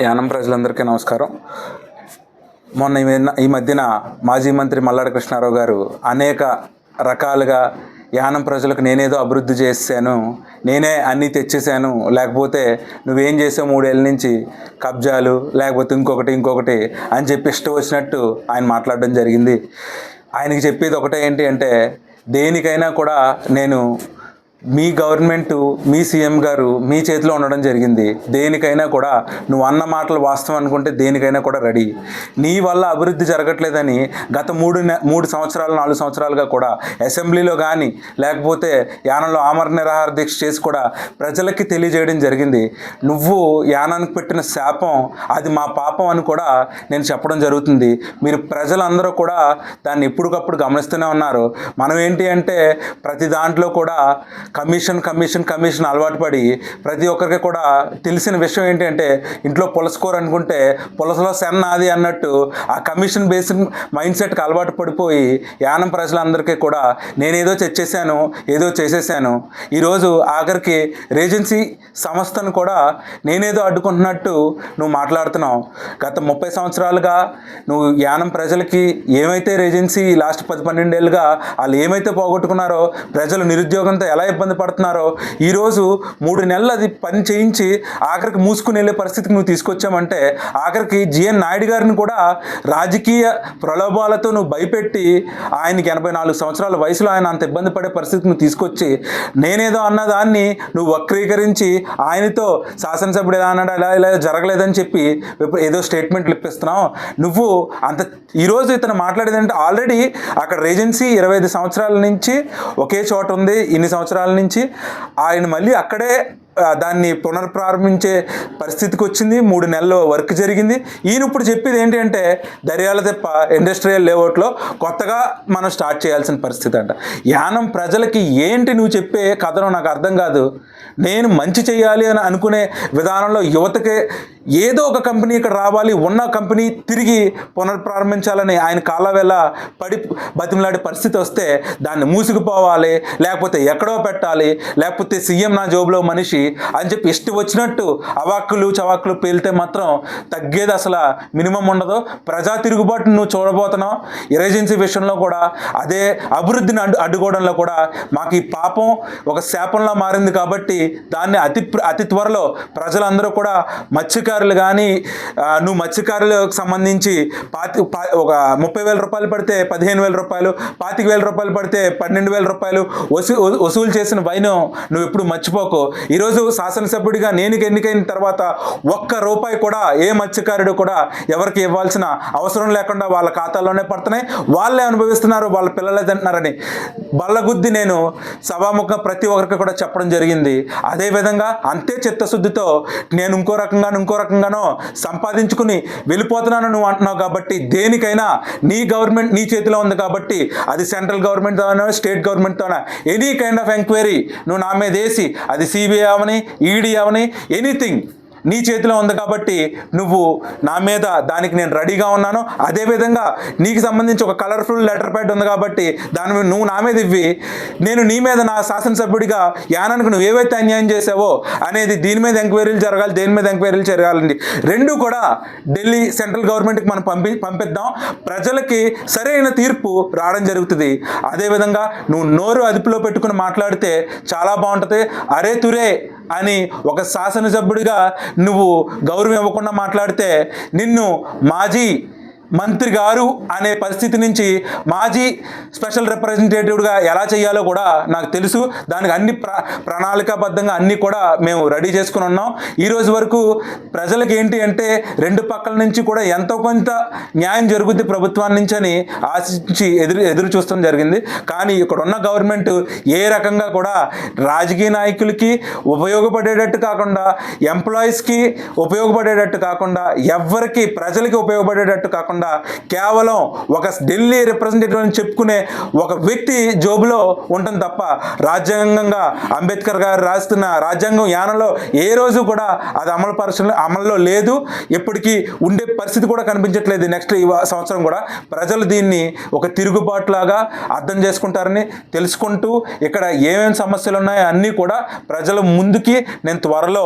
యానం ప్రజలందరికీ నమస్కారం. మొన్న ఈ మధ్యన- మాజీ మంత్రి మల్లాడి కృష్ణారావు గారు అనేక రకాలుగా యానం ప్రజలకు నేనేదో అభివృద్ధి చేశాను నేనే అన్నీ తెచ్చేసాను లేకపోతే నువ్వేం చేసావు మూడేళ్ళ నుంచి? కబ్జాలు లేకపోతే ఇంకొకటి ఇంకొకటి అని చెప్పి ఇష్టం వచ్చినట్టు ఆయన మాట్లాడడం జరిగింది. ఆయనకి చెప్పేది ఒకటే ఏంటి అంటే దేనికైనా కూడా నేను మీ గవర్నమెంట్ మీ సీఎం గారు మీ చేతిలో ఉండడం జరిగింది. దేనికైనా కూడా నువ్వు అన్న మాటలు వాస్తవం అనుకుంటే దేనికైనా కూడా రెడీ నీ వల్ల అభివృద్ధి జరగట్లేదని గత మూడు నె- మూడు సంవత్సరాలు నాలుగు సంవత్సరాలుగా కూడా అసెంబ్లీలో కానీ లేకపోతే యానంలో ఆమర నిరాహార దీక్ష చేసి కూడా ప్రజలకి తెలియజేయడం జరిగింది. నువ్వు యానానికి పెట్టిన శాపం అది మా పాపం అని కూడా నేను చెప్పడం జరుగుతుంది. మీరు ప్రజలందరూ కూడా దాన్ని ఎప్పటికప్పుడు గమనిస్తూనే ఉన్నారు. మనం ఏంటి అంటే ప్రతి దాంట్లో కూడా కమిషన్ కమిషన్ కమిషన్ అలవాటు పడి ప్రతి ఒక్కరికి కూడా తెలిసిన విషయం ఏంటంటే ఇంట్లో పులసకూర అనుకుంటే పులసలో సెన్న అది అన్నట్టు ఆ కమిషన్ బేస్డ్ మైండ్ సెట్కి అలవాటు పడిపోయి యానం ప్రజలందరికీ కూడా నేనేదో తెచ్చేసాను ఏదో చేసేసాను. ఈరోజు ఆఖరికి రేజెన్సీ సంస్థను కూడా నేనేదో అడ్డుకుంటున్నట్టు నువ్వు మాట్లాడుతున్నావు. గత ముప్పై సంవత్సరాలుగా నువ్వు యానం ప్రజలకి ఏమైతే రేజెన్సీ లాస్ట్ పది పన్నెండేళ్ళుగా వాళ్ళు ఏమైతే పోగొట్టుకున్నారో ప్రజలు నిరుద్యోగంతో ఎలా ఇబ్బంది ఇబ్బంది పడుతున్నారో ఈరోజు మూడు నెలలు అది పని చేయించి ఆఖరికి మూసుకుని వెళ్ళే పరిస్థితికి నువ్వు తీసుకొచ్చామంటే ఆఖరికి జిఎన్ నాయుడు గారిని కూడా రాజకీయ ప్రలోభాలతో నువ్వు భయపెట్టి ఆయనకి ఎనభై నాలుగు సంవత్సరాల వయసులో ఆయన అంత ఇబ్బంది పడే పరిస్థితికి నువ్వు తీసుకొచ్చి నేనేదో అన్నదాన్ని నువ్వు వక్రీకరించి ఆయనతో శాసనసభ్యుడు ఎలా అన్నాడు ఇలా ఇలా జరగలేదని చెప్పి ఏదో స్టేట్మెంట్లు ఇప్పిస్తున్నావు. నువ్వు అంత ఈరోజు ఇతను మాట్లాడేదంటే ఆల్రెడీ అక్కడ రేజెన్సీ ఇరవై ఐదు సంవత్సరాల నుంచి ఒకే చోట ఉంది ఇన్ని సంవత్సరాల నుంచి ఆయన మళ్ళీ అక్కడే దాన్ని పునర్ప్రారంభించే పరిస్థితికి వచ్చింది. మూడు నెలలు వర్క్ జరిగింది. ఈయన ఇప్పుడు చెప్పేది ఏంటి అంటే దర్యాల తెప్ప ఇండస్ట్రియల్ లేఅవుట్లో కొత్తగా మనం స్టార్ట్ చేయాల్సిన పరిస్థితి అంట. యానం ప్రజలకి ఏంటి నువ్వు చెప్పే కథను నాకు అర్థం కాదు. నేను మంచి చేయాలి అని అనుకునే విధానంలో యువతకి ఏదో ఒక కంపెనీ ఇక్కడ రావాలి ఉన్న కంపెనీ తిరిగి పునర్ప్రారంభించాలని ఆయన కాలవేళ వేళ పడి బతిమలాడే పరిస్థితి వస్తే దాన్ని మూసుకుపోవాలి లేకపోతే ఎక్కడో పెట్టాలి లేకపోతే సీఎం నా జోబులో మనిషి అని చెప్పి ఇష్టం వచ్చినట్టు అవాక్కులు చవాక్కులు పేలితే మాత్రం తగ్గేది అసలు మినిమం ఉండదు. ప్రజా తిరుగుబాటు నువ్వు చూడబోతున్నావు. ఎరేజెన్సీ విషయంలో కూడా అదే అభివృద్ధిని అడ్డు అడ్డుకోవడంలో కూడా మాకు ఈ పాపం ఒక శాపంలా మారింది కాబట్టి దాన్ని అతి అతి త్వరలో ప్రజలందరూ కూడా మత్స్యకారులు కానీ నువ్వు మత్స్యకారులకు సంబంధించి పాతి ఒక ముప్పై వేల రూపాయలు పడితే పదిహేను వేల రూపాయలు పాతిక వేల రూపాయలు పడితే పన్నెండు వేల రూపాయలు వసూ వసూలు చేసిన వైనం నువ్వు ఎప్పుడు మర్చిపోకు. ఈరోజు శాసనసభ్యుడిగా నేను ఎన్నికైన తర్వాత ఒక్క రూపాయి కూడా ఏ మత్స్యకారుడు కూడా ఎవరికి ఇవ్వాల్సిన అవసరం లేకుండా వాళ్ళ ఖాతాలోనే పడుతున్నాయి. వాళ్ళే అనుభవిస్తున్నారు వాళ్ళ పిల్లలే తింటున్నారని. బల్లగుద్ది నేను సభాముఖం ప్రతి ఒక్కరికి కూడా చెప్పడం జరిగింది. అదేవిధంగా అంతే చిత్తశుద్ధితో నేను ఇంకో రకంగా ఇంకో రకంగానో సంపాదించుకుని వెళ్ళిపోతున్నాను నువ్వు అంటున్నావు కాబట్టి దేనికైనా నీ గవర్నమెంట్ నీ చేతిలో ఉంది కాబట్టి అది సెంట్రల్ గవర్నమెంట్తోనో స్టేట్ గవర్నమెంట్తోనో ఎనీ కైండ్ ఆఫ్ ఎంక్వైరీ నువ్వు నా మీద వేసి అది సిబిఐ అవని ఈడీ అవని ఎనీథింగ్ నీ చేతిలో ఉంది కాబట్టి నువ్వు నా మీద దానికి నేను రెడీగా ఉన్నాను. అదేవిధంగా నీకు సంబంధించి ఒక కలర్ఫుల్ లెటర్ ప్యాడ్ ఉంది కాబట్టి దాని మీద నువ్వు నా మీద ఇవ్వి. నేను నీ మీద నా శాసనసభ్యుడిగా యానానికి నువ్వు ఏవైతే అన్యాయం చేసావో అనేది దీని మీద ఎంక్వైరీలు జరగాలి దేని మీద ఎంక్వైరీలు జరగాలండి. రెండు కూడా ఢిల్లీ సెంట్రల్ గవర్నమెంట్కి మనం పంపి పంపిద్దాం. ప్రజలకి సరైన తీర్పు రావడం జరుగుతుంది. అదేవిధంగా నువ్వు నోరు అదుపులో పెట్టుకుని మాట్లాడితే చాలా బాగుంటుంది. అరే తురే అని ఒక శాసనసభ్యుడిగా నువ్వు గౌరవం ఇవ్వకుండా మాట్లాడితే నిన్ను మాజీ మంత్రి గారు అనే పరిస్థితి నుంచి మాజీ స్పెషల్ రిప్రజెంటేటివ్గా ఎలా చేయాలో కూడా నాకు తెలుసు. దానికి అన్ని ప్ర ప్రణాళికాబద్ధంగా అన్నీ కూడా మేము రెడీ చేసుకుని ఉన్నాం. ఈరోజు వరకు ప్రజలకు ఏంటి అంటే రెండు పక్కల నుంచి కూడా ఎంతో కొంత న్యాయం జరుగుద్ది ప్రభుత్వాన్ని నుంచి అని ఆశించి ఎదురు ఎదురు చూస్తాం జరిగింది. కానీ ఇక్కడ ఉన్న గవర్నమెంట్ ఏ రకంగా కూడా రాజకీయ నాయకులకి ఉపయోగపడేటట్టు కాకుండా ఎంప్లాయీస్కి ఉపయోగపడేటట్టు కాకుండా ఎవ్వరికి ప్రజలకి ఉపయోగపడేటట్టు కాకుండా కేవలం ఒక ఢిల్లీ రిప్రజెంటేటివ్ అని చెప్పుకునే ఒక వ్యక్తి జోబులో ఉంటుంది తప్ప రాజ్యాంగంగా అంబేద్కర్ గారు రాస్తున్న రాజ్యాంగం యానలో ఏ రోజు కూడా అది అమలు పరచ అమల్లో లేదు. ఎప్పటికీ ఉండే పరిస్థితి కూడా కనిపించట్లేదు నెక్స్ట్ ఈ సంవత్సరం కూడా. ప్రజలు దీన్ని ఒక తిరుగుబాటులాగా అర్థం చేసుకుంటారని తెలుసుకుంటూ ఇక్కడ ఏమేమి సమస్యలు ఉన్నాయో అన్నీ కూడా ప్రజల ముందుకి నేను త్వరలో